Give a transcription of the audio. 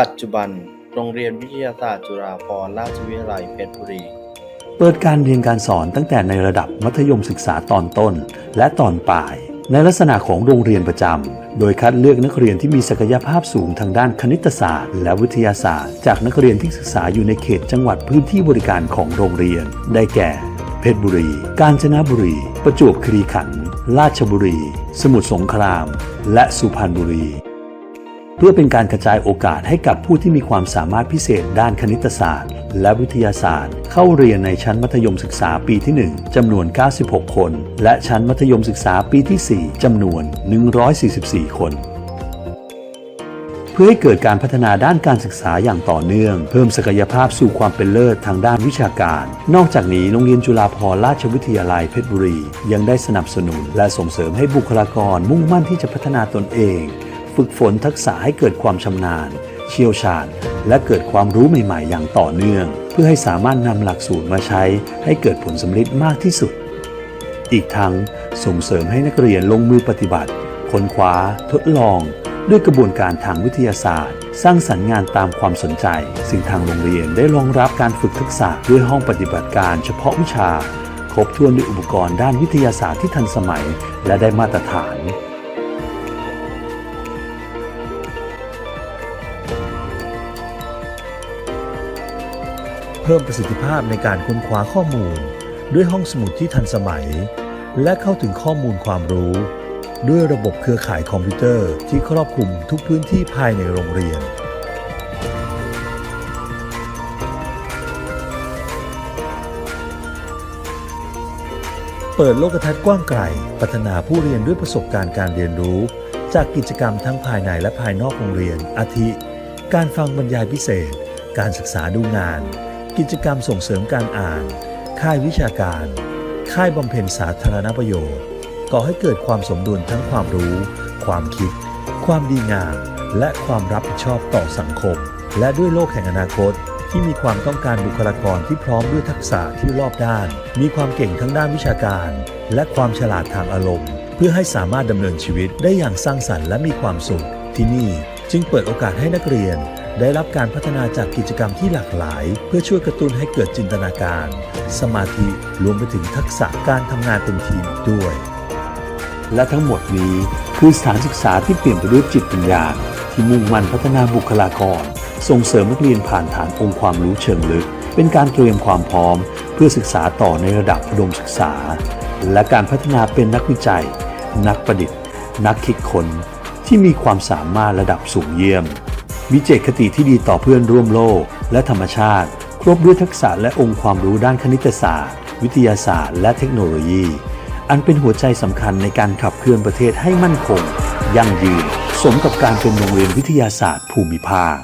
ปัจจุบัน โรงเรียนวิทยาศาสตร์จุฬาภรณราชวิทยาลัยเพชรบุรี เปิดการเรียนการสอนตั้งแต่ในระดับมัธยมศึกษาตอนต้น และตอนปลาย ในลักษณะของโรงเรียนประจำ โดยคัดเลือกนักเรียนที่มีศักยภาพสูงทางด้านคณิตศาสตร์ และวิทยาศาสตร์ จากนักเรียนที่ศึกษาอยู่ในเขตจังหวัดพื้นที่บริการของโรงเรียน ได้แก่ เพชรบุรี กาญจนบุรี ประจวบคีรีขันธ์ ราชบุรี สมุทรสงคราม และสุพรรณบุรี เพื่อเป็นการกระจายโอกาสให้กับผู้ที่มีความสามารถพิเศษด้านคณิตศาสตร์ และวิทยาศาสตร์ เข้าเรียนในชั้นมัธยมศึกษาปีที่ 1จำนวน 96 คน และชั้นมัธยมศึกษาปีที่ 4จำนวน 144 คนเพื่อให้เกิดการพัฒนาด้านการศึกษาอย่างต่อเนื่อง เพิ่มศักยภาพสู่ความเป็นเลิศทางด้านวิชาการ นอกจากนี้โรงเรียนจุฬาภรณราชวิทยาลัยเพชรบุรี ยังได้สนับสนุน และส่งเสริมให้บุคลากรมุ่งมั่นที่จะพัฒนาตนเอง ฝึกฝนทักษะให้เกิดความชำนาญ เชี่ยวชาญ และเกิดความรู้ใหม่ๆ อย่างต่อเนื่อง เพื่อให้สามารถนำหลักสูตรมาใช้ ให้เกิดผลสำเร็จมากที่สุด อีกทั้งส่งเสริมให้นักเรียนลงมือปฏิบัติ ค้นคว้า ทดลอง ด้วยกระบวนการทางวิทยาศาสตร์ สร้างสรรค์งานตามความสนใจ ซึ่งทางโรงเรียนได้รองรับการฝึกทักษะด้วยห้องปฏิบัติการเฉพาะวิชา ครบถ้วนด้วยอุปกรณ์ด้านวิทยาศาสตร์ที่ทันสมัย และได้มาตรฐาน พิ่มประสิทธิภาพในการค้นคว้าข้อมูล ด้วยห้องสมุดที่ทันสมัย และเข้าถึงข้อมูลความรู้ ด้วยระบบเครือข่ายคอมพิวเตอร์ที่ครอบคลุมทุกพื้นที่ภายในโรงเรียน เปิดโลกทัศน์กว้างไกล พัฒนาผู้เรียนด้วยประสบการณ์การเรียนรู้ จากกิจกรรมทั้งภายในและภายนอกโรงเรียน อาทิ การฟังบรรยายพิเศษ การศึกษาดูงาน กิจกรรมส่งเสริมการอ่าน ค่ายวิชาการ ค่ายบำเพ็ญสาธารณประโยชน์ก่อให้เกิดความสมดุลทั้งความรู้ ความคิด ความดีงาม และความรับผิดชอบต่อสังคม และด้วยโลกแห่งอนาคต ที่มีความต้องการบุคลากรที่พร้อมด้วยทักษะที่รอบด้าน มีความเก่งทั้งด้านวิชาการ และความฉลาดทางอารมณ์ เพื่อให้สามารถดำเนินชีวิตได้อย่างสร้างสรรค์และมีความสุขที่นี่ จึงเปิดโอกาสให้นักเรียน ได้รับการพัฒนาจากกิจกรรมที่หลากหลาย เพื่อช่วยกระตุ้นให้เกิดจินตนาการ สมาธิรวมไปถึงทักษะการทำงานเป็นทีมด้วย และทั้งหมดนี้คือสถานศึกษาที่เปลี่ยนไปด้วยจิตวิญญาณที่มุ่งมั่นพัฒนาบุคลากร ส่งเสริมนักเรียนผ่านฐานองค์ความรู้เชิงลึก เป็นการเตรียมความพร้อม เพื่อศึกษาต่อในระดับอุดมศึกษา และการพัฒนาเป็นนักวิจัย นักประดิษฐ์ นักคิดค้น ที่มีความสามารถระดับสูงเยี่ยม มีเจตคติที่ดีต่อเพื่อนร่วมโลก และธรรมชาติ ครบด้วยทักษะและองค์ความรู้ด้านคณิตศาสตร์ วิทยาศาสตร์ และเทคโนโลยี อันเป็นหัวใจสำคัญในการขับเคลื่อนประเทศให้มั่นคง ยั่งยืน สมกับการเป็นโรงเรียนวิทยาศาสตร์ภูมิภาค